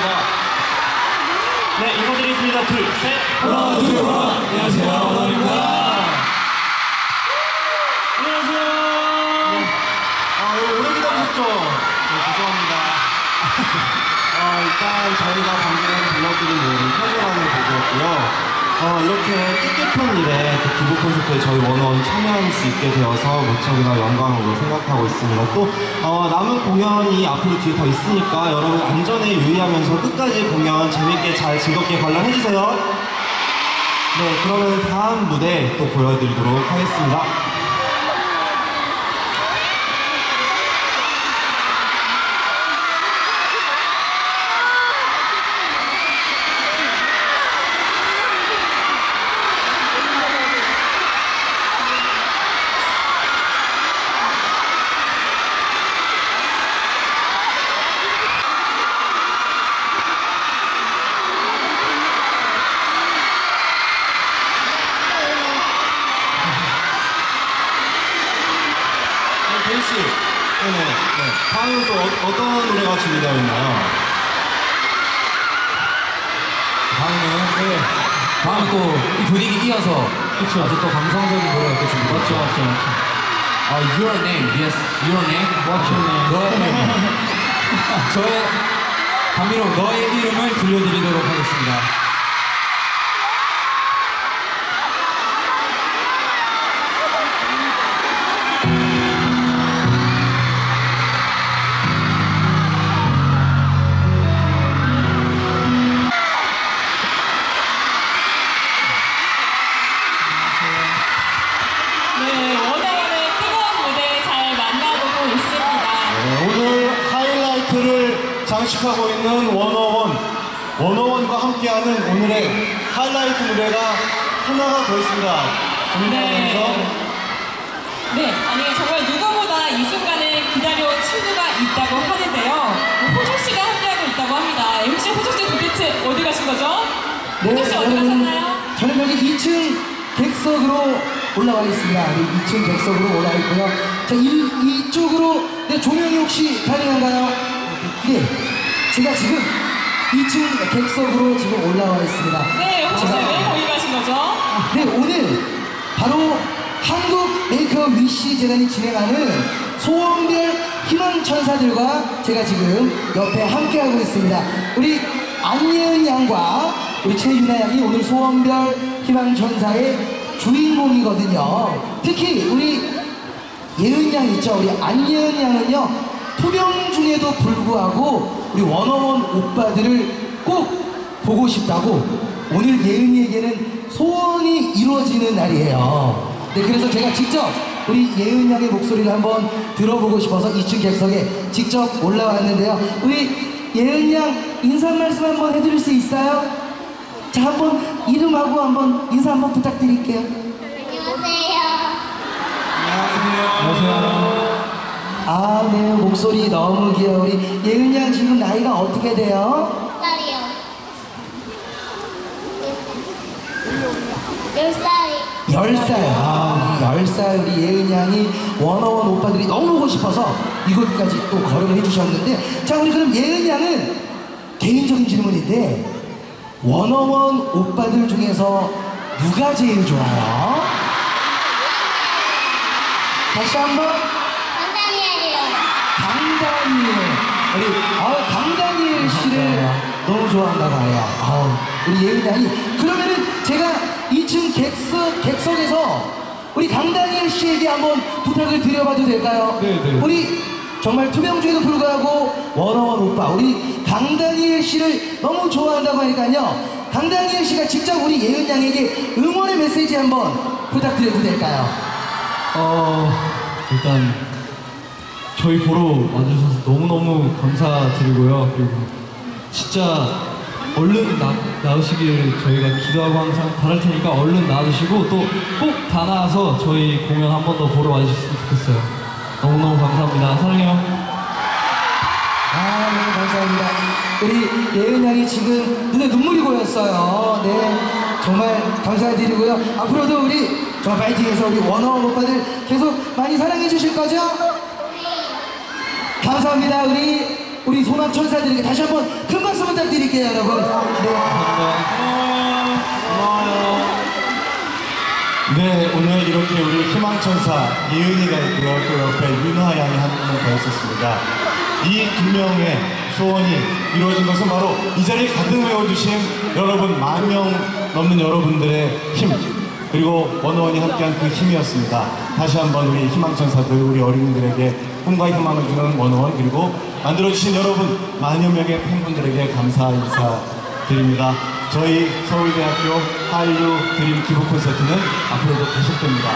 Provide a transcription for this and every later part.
부탁드리겠습니다. 네, 인사드리겠습니다. 둘, 셋. 하나, 둘, 하나. 안녕하세요. 원원입니다. 안녕하세요. 네. 아, 오래 기다리셨죠? 네, 죄송합니다. 어, 일단 저희가 방금 불러드린 노래는 표절하는 곡이었고요. 어, 이렇게 뜻깊은 일에 또 기부 콘서트에 저희 원원 참여할 수 있게 되어서 무척이나 영광으로 생각하고 있습니다. 또 어, 남은 공연이 앞으로 뒤에 더 있으니까 여러분 안전에 유의하면서 끝까지 공연 재밌게 잘 즐겁게 관람해주세요. 네, 그러면 다음 무대 또 보여드리도록 하겠습니다. 네네. 네. 다음은 또 어, 떤 노래가 준비되어 있나요? 다음은 네. 다음은 또이 분위기 이어서 그쵸. 아주 또 감성적인 노래가 또 준비되어 맞죠, 맞죠, 맞죠. 아, Your Name, yes, Your Name. What's your name? 너의 이름. 저의 감미로운 너의 이름을 들려드리도록 하겠습니다. 장식하고 있는 원어원 원어원과 함께하는 오늘의 하이라이트 무대가 하나가 더 있습니다. 정리하면서 네, 아니 정말 누구보다 이 순간을 기다려온 친구가 있다고 하는데요. 호중 씨가 함께하고 있다고 합니다. MC 호중 씨 도대체 어디 가신 거죠? 호중 씨 어디 가셨나요? 저는 여기 2층 객석으로 올라와 있습니다. 우리 2층 객석으로 올라와 있고요. 자, 이, 이쪽으로, 네, 조명이 혹시 가능한가요? 네. 제가 지금 2층 객석으로 지금 올라와 있습니다. 네, 씨 제가- 왜 거기 가신 거죠? 네, 오늘 바로 한국 메이크업 위시 재단이 진행하는 소원별 희망 천사들과 제가 지금 옆에 함께하고 있습니다. 우리 안예은 양과 우리 최유나 양이 오늘 소원별 희망 천사의 주인공이거든요. 특히 우리 예은 양 있죠? 우리 안예은 양은요, 투병 중에도 불구하고 우리 원어원 오빠들을 꼭 보고 싶다고 오늘 예은이에게는 소원이 이루어지는 날이에요. 네, 그래서 제가 직접 우리 예은 양의 목소리를 한번 들어보고 싶어서 2층 객석에 직접 올라왔는데요. 우리 예은 양 인사 말씀 한번 해드릴 수 있어요? 자, 한번 이름하고 한번 인사 한번 부탁드릴게요. 아, 네, 목소리 너무 귀여워. 우리 예은 양 지금 나이가 어떻게 돼요? 딸이요. 열 살이. 10살. 아, 10살 우리 예은 양이 원어원 오빠들이 너무 보고 싶어서 이곳까지 또 걸음을 해주셨는데, 자, 우리 그럼 예은 양은 개인적인 질문인데, 원어원 오빠들 중에서 누가 제일 좋아요? 다시 한 번. 강다니엘. 우리 아 강다니엘 씨를 너무 좋아한다고 해요. 아우, 우리 예은 양이 그러면은 제가 2층 객석 객석에서 우리 강다니엘 씨에게 한번 부탁을 드려봐도 될까요? 네, 네. 우리 정말 투명 중에도 불구하고 원어원 오빠 우리 강다니엘 씨를 너무 좋아한다고 하니까요. 강다니엘 씨가 직접 우리 예은 양에게 응원의 메시지 한번 부탁드려도 될까요? 어, 일단 저희 보러 와주셔서 너무너무 감사드리고요. 그리고 진짜 얼른 나, 나오시길 저희가 기도하고 항상 바랄 테니까 얼른 나와주시고 또 꼭 다 나와서 저희 공연 한 번 더 보러 와주셨으면 좋겠어요. 너무너무 감사합니다. 사랑해요. 아, 네, 감사합니다. 우리 예은 양이 지금 눈에 눈물이 고였어요. 네. 정말 감사드리고요. 앞으로도 우리 정말 파이팅해서 우리 원어원 오빠들 계속 많이 사랑해 주실 거죠? 감사합니다. 우리 우리 소남 천사들에게 다시 한번 큰 박수 부탁드릴게요, 여러분. 네. 네, 오늘 이렇게 우리 희망천사 예은이가 있고요. 또 옆에 윤화 양이 한분더 있었습니다. 이 두 명의 소원이 이루어진 것은 바로 이 자리에 가득 메워주신 여러분, 만 명 넘는 여러분들의 힘, 그리고 원어원이 함께한 그 힘이었습니다. 다시 한번 우리 희망천사들, 우리 어린이들에게 꿈과 희망을 주는 원어원, 그리고 만들어주신 여러분, 만여 명의 팬분들에게 감사 인사 드립니다. 저희 서울대학교 한류 드림 기부 콘서트는 앞으로도 계속됩니다.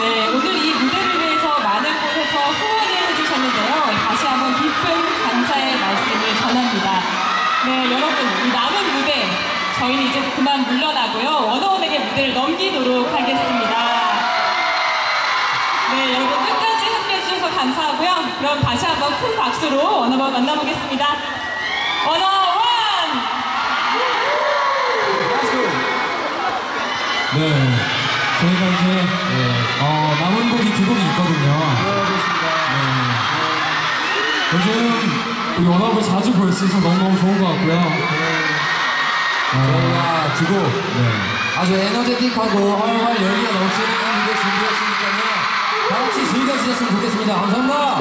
네, 오늘 이 무대를 위해서 많은 곳에서 후원을 해주셨는데요. 다시 한번 기쁜 감사의 말씀을 전합니다. 네, 여러분, 이 남은 무대, 저희는 이제 그만 물러나고요. 원어원에게 무대를 넘기도록 하겠습니다. 그럼 다시 한번 큰 박수로 원어원 만나보겠습니다. 원어원! 네. 저희가 이제 어, 남은 곡이 두 곡이 있거든요. 네. 요즘 우리 원업을 자주 볼 수 있어서 너무너무 좋은 것 같고요. 저희가 두곡 네. 아주 에너제틱하고 활활 열기가 넘치는 무대 준비했으니까요. 다 같이 즐겨주셨으면 좋겠습니다. 감사합니다.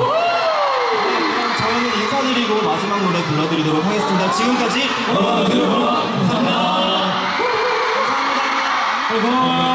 저희는 인사드리고 마지막 노래 불러드리도록 하겠습니다. 지금까지 어, 네, 감사합니다. 감사합니다. 고마워.